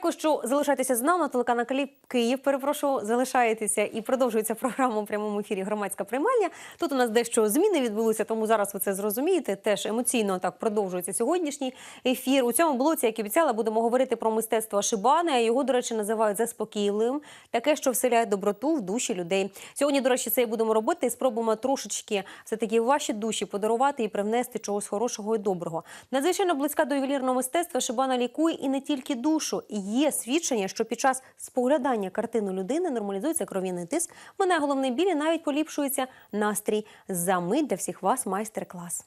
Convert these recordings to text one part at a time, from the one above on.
Дякую, що залишаєтеся з нами. Телеканал Київ-. Перепрошую, залишаєтеся і продовжується програма у прямому ефірі Громадська приймальня. Тут у нас дещо зміни відбулися, тому зараз ви це зрозумієте. Теж емоційно так продовжується сьогоднішній ефір. У цьому блоці, як і обіцяла, будемо говорити про мистецтво Шибани. Його, до речі, називають заспокійливим, таке, що вселяє доброту в душі людей. Сьогодні, до речі, це і будемо робити. І спробуємо трошечки все таки ваші душі подарувати і привнести чогось хорошого і доброго. Надзвичайно близька до ювелірного мистецтва Шибана лікує і не тільки душу. Є свідчення, що під час споглядання картину людини нормалізується кров'яний тиск, мене головний біль і навіть поліпшується настрій. За мить для всіх вас майстер-клас.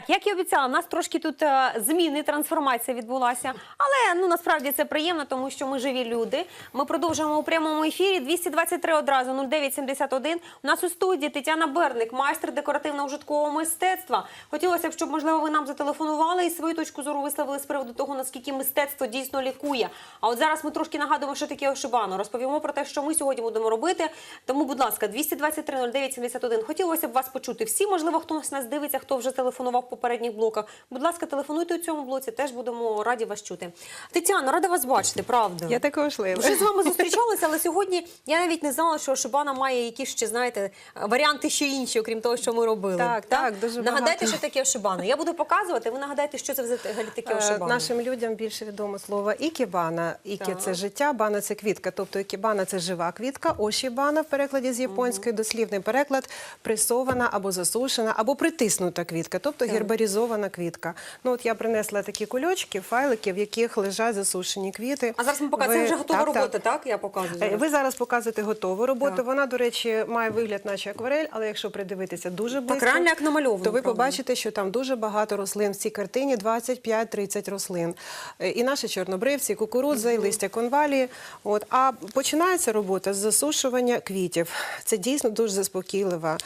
Так, як і обіцяла, у нас трошки тут е, зміни, трансформація відбулася. Але ну насправді це приємно, тому що ми живі люди. Ми продовжуємо у прямому ефірі. 223 одразу 0971. У нас у студії Тетяна Берник, майстер декоративного житкового мистецтва. Хотілося б, щоб можливо ви нам зателефонували і свою точку зору висловили з приводу того, наскільки мистецтво дійсно лікує. А от зараз ми трошки нагадуємо, що таке ошибано. Розповімо про те, що ми сьогодні будемо робити. Тому, будь ласка, 223 0971. Хотілося б вас почути. Всі, можливо, хтось нас дивиться, хто вже телефонував попередніх блоках. Будь ласка, телефонуйте у цьому блоці. Теж будемо раді вас чути. Тетяна, рада вас бачити, правда. Я також лила. Вже з вами зустрічалися, але сьогодні я навіть не знала, що Шибана має якісь ще, знаєте, варіанти ще інші, окрім того, що ми робили. Так, так, дуже Нагадайте, багато. що таке Шибана. Я буду показувати, ви нагадайте, що це взагалі таке Е, Шибана. Нашим людям більше відомо слово ікебана. Іке це життя, бана це квітка. Тобто ікебана це жива квітка, ошібана в перекладі з японської, дослівний переклад пресована або засушена, або притиснута квітка, тобто гербарізована квітка. Ну от я принесла такі кульочки, файлики, в яких лежать засушені квіти. А зараз ми показуємо вже готова так, робота, так. так? Я показую. Е, зараз. Ви зараз показуєте готову роботу. Так. Вона, до речі, має вигляд, наче акварель, але якщо придивитися дуже близько, реально як намальовано, то ви правда. побачите, що там дуже багато рослин в цій картині 25-30 рослин. Е, І наші чорнобривці, кукурудза, і листя конвалії. От а починається робота з засушування квітів. Це дійсно дуже заспокійливе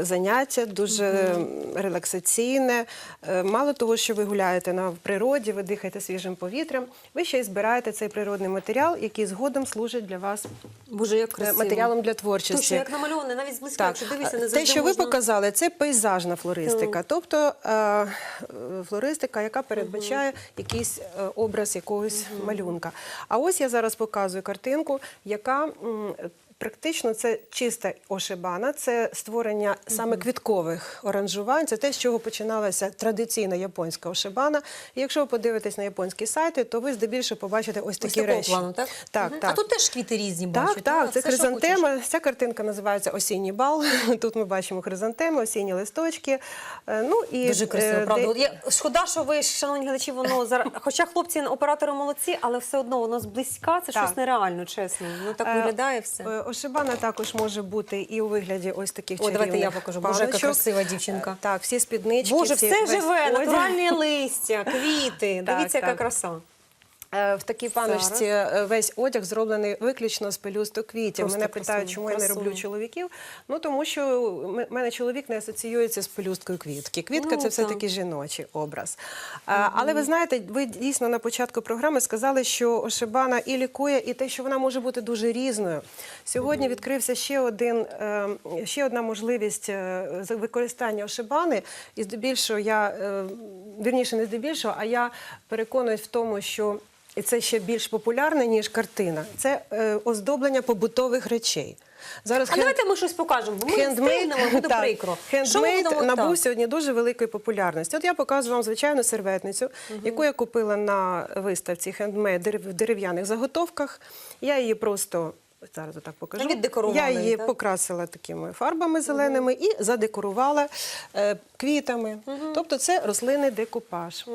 заняття, дуже м, релаксаційне. Е, Мало того, що ви гуляєте на природі, ви дихаєте свіжим повітрям. Ви ще й збираєте цей природний матеріал, який згодом служить для вас Боже, як е, красиво. матеріалом для творчості. Точно, як намальоване, навіть зблизька, якщо дивишся, не те, що ви показали, це пейзажна флористика, тобто е, е, флористика, яка передбачає якийсь е, образ якогось малюнка. А ось я зараз показую картинку, яка Практично це чиста ошибана, це створення саме квіткових оранжувань. Це те, з чого починалася традиційна японська ошибана. І якщо ви подивитесь на японські сайти, то ви здебільшого побачите ось Ось такі такого речі. плану, так? Так, Мгм. так. А тут теж квіти різні бачу. Так, так, це Все, хризантема. Ця картинка називається Осінній бал. Тут ми бачимо хризантеми, осінні листочки. Е, Ну і Дуже красиво, е, правда. де- Я шкода, що ви, шановні глядачі, воно зараз. Хоча хлопці, оператори молодці, але все одно воно зблизька, це Так. щось нереально, чесно. Ну так Е, виглядає все. Ошибана також може бути і у вигляді ось таких О, давайте я покажу. Боже, яка красива дівчинка. Е, Так, всі спіднички. Боже, всі- все весь живе, одяг. натуральні листя, квіти. Так, Дивіться, яка так. краса. Е, В такій паночці е, весь одяг зроблений виключно з пелюсток квітів. Просто Мене питають, красуня, чому я не роблю чоловіків. Ну тому що м- мене чоловік не асоціюється з пелюсткою квітки. Квітка Ну, це все таки жіночий образ. А, Але ви знаєте, ви дійсно на початку програми сказали, що ошибана і лікує, і те, що вона може бути дуже різною. Сьогодні відкрився ще один е, ще одна можливість е, використання ошибани. І здебільшого я е, вірніше, не здебільшого, а я переконуюсь в тому, що і це ще більш популярне, ніж картина. Це е, оздоблення побутових речей. Зараз А хен- давайте ми щось покажемо, бо ми встигнемо, буде прикро. Хендмейд набув так? сьогодні дуже великої популярності. От я показую вам звичайну серветницю, яку я купила на виставці хендмейд в дерев'яних заготовках. Я її просто. Зараз отак покажу. Я її, так? покрасила такими фарбами зеленими і задекорувала е, квітами. Тобто це рослинний декупаж.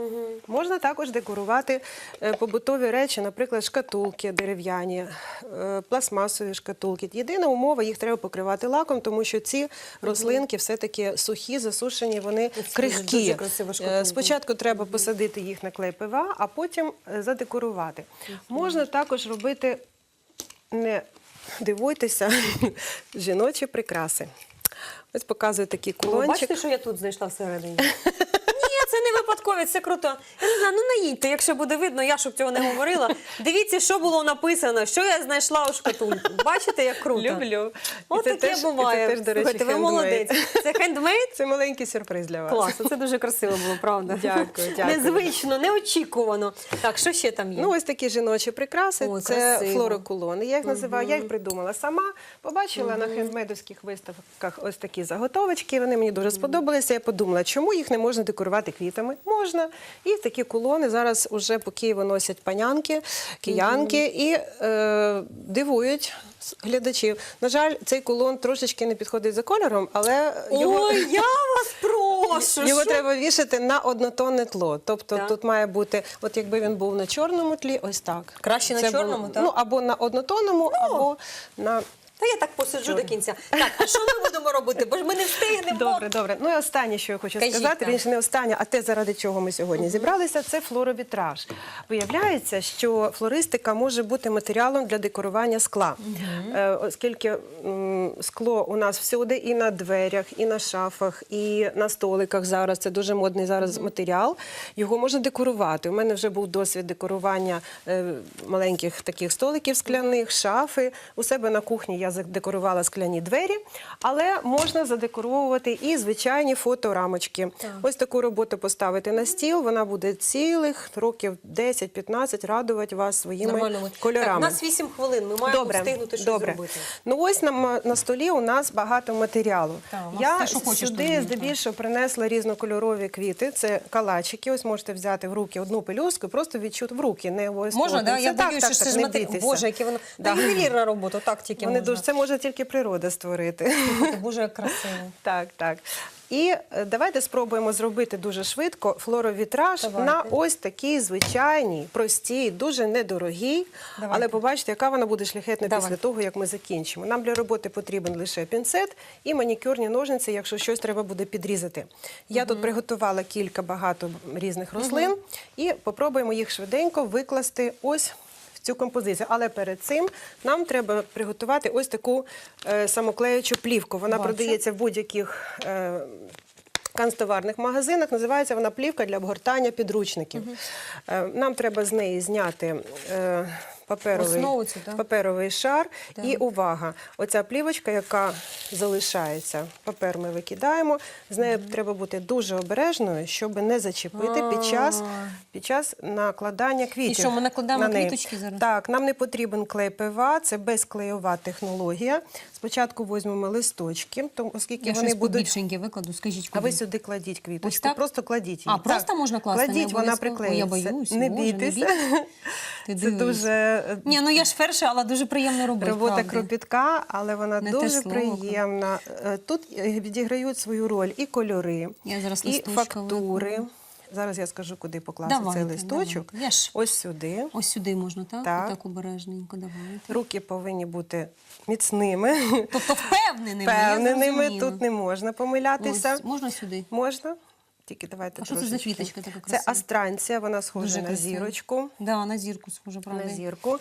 Можна також декорувати е, побутові речі, наприклад, шкатулки дерев'яні, е, пластмасові шкатулки. Єдина умова, їх треба покривати лаком, тому що ці рослинки все-таки сухі, засушені, вони Це крихкі. дуже Е. Спочатку треба посадити їх на клей ПВА, а потім е, задекорувати. Можна також робити не дивуйтеся, жіночі прикраси. Ось показую такий Ви бачите, що я тут знайшла всередині? Ні, це круто. Я не знаю, ну наїдьте, якщо буде видно, я щоб цього не говорила. Дивіться, що було написано, що я знайшла у шкатульку. Бачите, як круто. Люблю. От таке теж- і це буває. теж, до речі, Слухайте, ви молодець. Це хендмейд? Це маленький сюрприз для вас. Клас, це дуже красиво було, правда. Дякую, дякую. Незвично, неочікувано. Так, що ще там є? Ну, ось такі жіночі прикраси. Ой, це красиво. флорокулони. Я їх називаю, я їх придумала сама. Побачила на хендмейдовських виставках ось такі заготовочки. Вони мені дуже сподобалися. Я подумала, чому їх не можна декорувати квітами? Можна. І такі кулони зараз уже по Києву носять панянки, киянки і е, дивують. Глядачів. На жаль, цей кулон трошечки не підходить за кольором, але його, Ой, я вас прошу. його треба вішати на однотонне тло. Тобто Так. тут має бути, от якби він був на чорному тлі, ось так. Краще на Це було- чорному, так? Ну або на однотонному, або на Та я так посиджу до кінця. Так, а що ми будемо робити? Бо ж ми не встигнемо. добре, добре. Ну і останнє, що я хочу Кажіть, сказати, вірніше, не останнє, а те, заради чого ми сьогодні зібралися, це флоровітраж. Виявляється, що флористика може бути матеріалом для декорування скла, Е, оскільки м, скло у нас всюди і на дверях, і на шафах, і на столиках зараз. Це дуже модний зараз матеріал. Його можна декорувати. У мене вже був досвід декорування е, маленьких таких столиків скляних, шафи. У себе на кухні я задекорувала скляні двері, але можна задекоровувати і звичайні фоторамочки. Ось таку роботу поставити на стіл. Вона буде цілих років 10-15 радувати вас своїми Нормально. кольорами. Так, у нас 8 хвилин, ми маємо Добре, встигнути щось добре. зробити. Ну ось на, на столі у нас багато матеріалу. Так, у нас Я те, що хочеш, сюди здебільшого принесла різнокольорові квіти. Це калачики. Ось можете взяти в руки одну пелюстку, і просто відчути в руки, не обов'язково. Можна, да? Я так, боюся, що це ж матері... Боже, яке воно. Да. Та ювелірна робота, так тільки Вони можна. дуже це може тільки природа створити. Боже, красиво. Так, так. І е, давайте спробуємо зробити дуже швидко флоровітраж Давайте. на ось такій звичайній, простій, дуже недорогій. Давайте. Але побачите, яка вона буде шляхетна Давай. після того, як ми закінчимо. Нам для роботи потрібен лише пінцет і манікюрні ножниці, якщо щось треба буде підрізати. Я тут приготувала кілька багато різних рослин і попробуємо їх швиденько викласти ось. Цю композицію, але перед цим нам треба приготувати ось таку е, самоклеючу плівку. Вона Бачу. продається в будь-яких е, канцтоварних магазинах. Називається вона плівка для обгортання підручників. Е, Нам треба з неї зняти. Паперовий, Основу цю, так? паперовий шар. І увага! Оця плівочка, яка залишається, папер ми викидаємо. З нею треба бути дуже обережною, щоб не зачепити під час, під час накладання квітів. що, ми накладаємо на квіточки зараз? Так, нам не потрібен клей ПВА, це безклейова технологія. Спочатку візьмемо листочки, тому, оскільки Я вони щось будуть. викладу, скажіть, А ви сюди кладіть квіточку, Ось так? просто кладіть її. А, просто можна класти, не вона? Ой, я боюсь, не бійтеся. Ти Це дуже е, Ні, ну я ж перша, але дуже приємно робити. робота правда. кропітка, але вона Не дуже слово. приємна. Е, Тут е, відіграють свою роль і кольори, Я зараз і фактури. викладу. Зараз я скажу, куди покласти Давайте, цей листочок. давайте. Я ж- Ось сюди. Ось сюди можна, так? Так. Так обережненько, давайте. Руки повинні бути міцними. Тобто впевненими, Впевненими, тут не можна помилятися. Ось, можна сюди? Можна? Тільки давайте А що це за квіточка така Це астранція, вона схожа Дуже на красиво. зірочку. Да, на зірку схоже, правда. На зірку.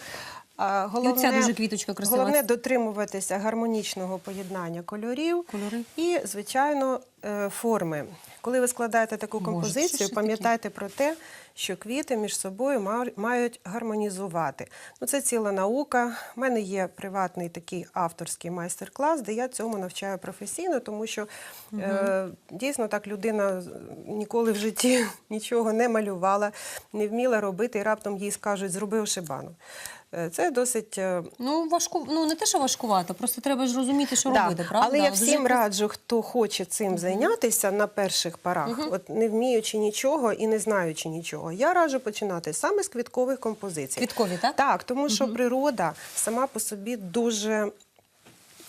А, головне, оця дуже квіточка красива. Головне дотримуватися гармонічного поєднання кольорів Кольори. і, звичайно, форми. Коли ви складаєте таку композицію, пам'ятайте про те, що квіти між собою мають гармонізувати. Ну, це ціла наука. У мене є приватний такий авторський майстер-клас, де я цьому навчаю професійно, тому що е, дійсно так людина ніколи в житті нічого не малювала, не вміла робити, і раптом їй скажуть, зроби ошибану. Е, Це досить е, Ну, важку, ну не те, що важкувато, просто треба ж розуміти, що Да, робити, правда? Але я всім раджу, хто хоче цим зайнятися на перших парах, от не вміючи нічого і не знаючи нічого. Я раджу починати саме з квіткових композицій. Квіткові, так? Так, тому що природа сама по собі дуже.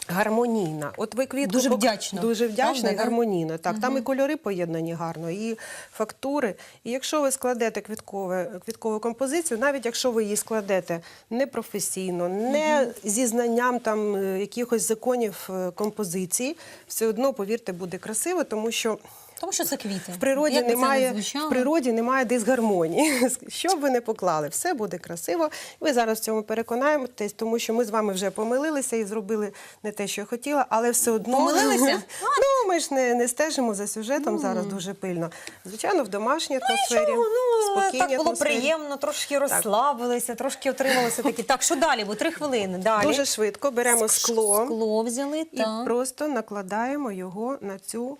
Гармонійна. От ви квітку Дуже вдячна. Дуже вдячна і гармонійна. Так, там і кольори поєднані гарно, і фактури. І якщо ви складете квіткове, квіткову композицію, навіть якщо ви її складете непрофесійно, не зі знанням там е, якихось законів е, композиції, все одно, повірте, буде красиво, тому що Тому що це квіти. В природі Як би це не немає в природі немає дисгармонії. Що б ви не поклали, все буде красиво. Ви зараз в цьому переконаєтесь, тому що ми з вами вже помилилися і зробили не те, що я хотіла, але все одно Помилилися? Ну ми ж не, не стежимо за сюжетом зараз дуже пильно. Звичайно, в домашній атмосфері. Нічого, ну спокійній так було атмосфері. приємно, трошки розслабилися, трошки отрималися такі. Так, що далі? Бо три хвилини. Далі. Дуже швидко беремо скло. Скло взяли, І так. просто накладаємо його на цю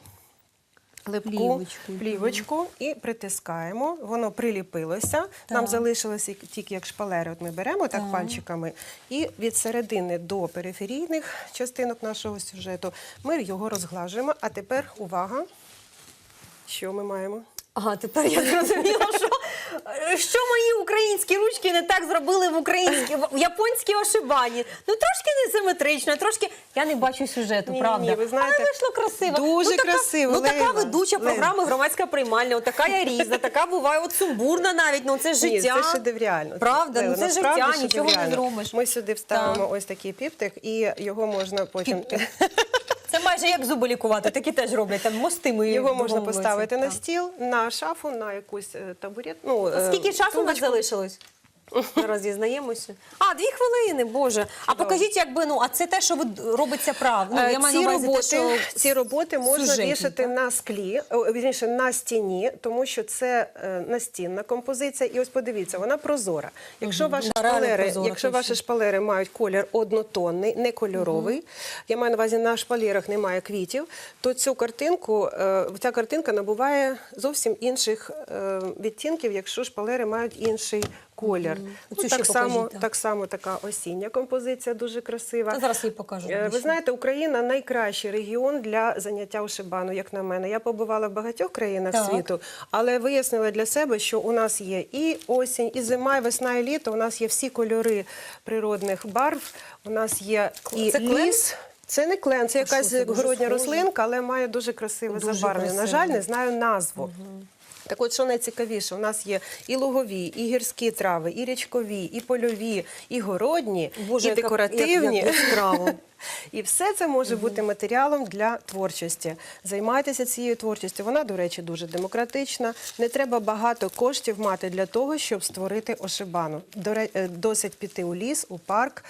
липку Плівочку. плівочку і притискаємо. Воно приліпилося. Нам залишилося тільки як шпалери. От ми беремо так, пальчиками, і від середини до периферійних частинок нашого сюжету ми його розглажуємо. А тепер увага, що ми маємо? Ага, тепер я зрозуміла, що, що мої українські ручки не так зробили в українській в японській ошибані. Ну трошки несиметрично, трошки я не бачу сюжету, Ні, правда. ні, ви знаєте, Але вийшло красиво. дуже ну, така, красиво, Ну така Лейла, ведуча Лейла. програми громадська приймальня. От така я різна, така буває от сумбурна навіть. Ну це життя. Ні, це шедеврально. Правда, ну це насправді життя, нічого не шедеврально. зробиш. Ми сюди вставимо ось такий піптик, і його можна потім. Це майже як зуби лікувати, такі теж роблять. Там мости ми Його можна поставити на стіл, на шафу, на якусь е, табурет. Ну, е, Скільки часу у нас залишилось? Зараз дізнаємося. А, дві хвилини, Боже. А покажіть, якби ну, а це те, що ви робиться прав. Ну, Е, я маю ці, на увазі роботи, що ці роботи можна сюжетні, вішати так? на склі, о, вірніше, на стіні, тому що це е, настінна композиція. І ось подивіться, вона прозора. Якщо ваші Да, реально шпалери, прозора, якщо точно. ваші шпалери мають колір однотонний, не кольоровий, я маю на увазі на шпалерах немає квітів, то цю картинку, е, ця картинка набуває зовсім інших е, відтінків, якщо шпалери мають інший колір. Цю Ну, ще так, само, покажіть, так. так само така осіння композиція дуже красива. Та зараз її покажу. Е, Ви знаєте, Україна найкращий регіон для заняття ушибану, як на мене. Я побувала в багатьох країнах Так. світу, але вияснила для себе, що у нас є і осінь, і зима, і весна, і літо. У нас є всі кольори природних барв. У нас є і Це клен? ліс. Це не клен, це якась це дуже городня схоже. рослинка, але має дуже красиве Дуже забарвлення. На жаль, не знаю назву. Так от, що найцікавіше, у нас є і лугові, і гірські трави, і річкові, і польові, і городні, Боже, і декоративні. як-. І все це може бути матеріалом для творчості. Займайтеся цією творчістю. Вона, до речі, дуже демократична. Не треба багато коштів мати для того, щоб створити ошибану. Е, Досить піти у ліс, у парк.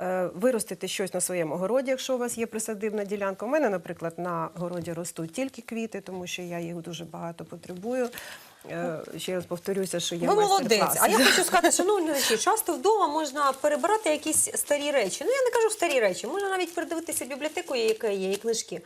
Е, Виростити щось на своєму городі, якщо у вас є присадибна ділянка. У мене, наприклад, на городі ростуть тільки квіти, тому що я їх дуже багато потребую. Е, Ще раз повторюся, що є Ви молодець. А я хочу сказати, шановні глядачі, часто вдома можна перебирати якісь старі речі. Ну я не кажу старі речі, можна навіть передивитися бібліотеку, яка є, і книжки.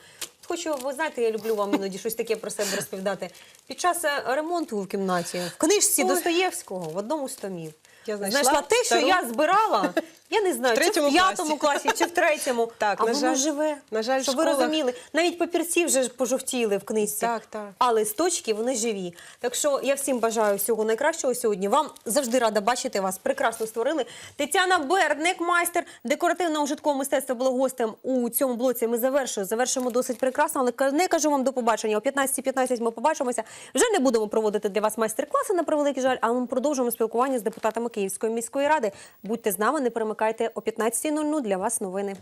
Хочу, ви знаєте, я люблю вам іноді щось таке про себе розповідати. Під час е, ремонту в кімнаті в книжці Ой. Достоєвського в одному з томів. Я знайшла знайшла те, що стару. я збирала. Я не знаю, В чи в п'ятому класі. класі, чи в третьому. Так, а на воно жаль- живе. на жаль, щоб ви школах- розуміли. Навіть папірці вже пожовтіли в книжці. Так, так. А листочки вони живі. Так що я всім бажаю всього найкращого сьогодні. Вам завжди рада бачити вас. Прекрасно створили. Тетяна Бердник, майстер декоративного житкого мистецтва, була гостем у цьому блоці. Ми завершуємо. Завершимо досить прекрасно, але не кажу вам до побачення. О 15.15 ми побачимося. Вже не будемо проводити для вас майстер-класи на превеликий жаль, а ми продовжуємо спілкування з депутатами Київської міської ради. Будьте з нами, не перемикайте о 15.00 для вас новини.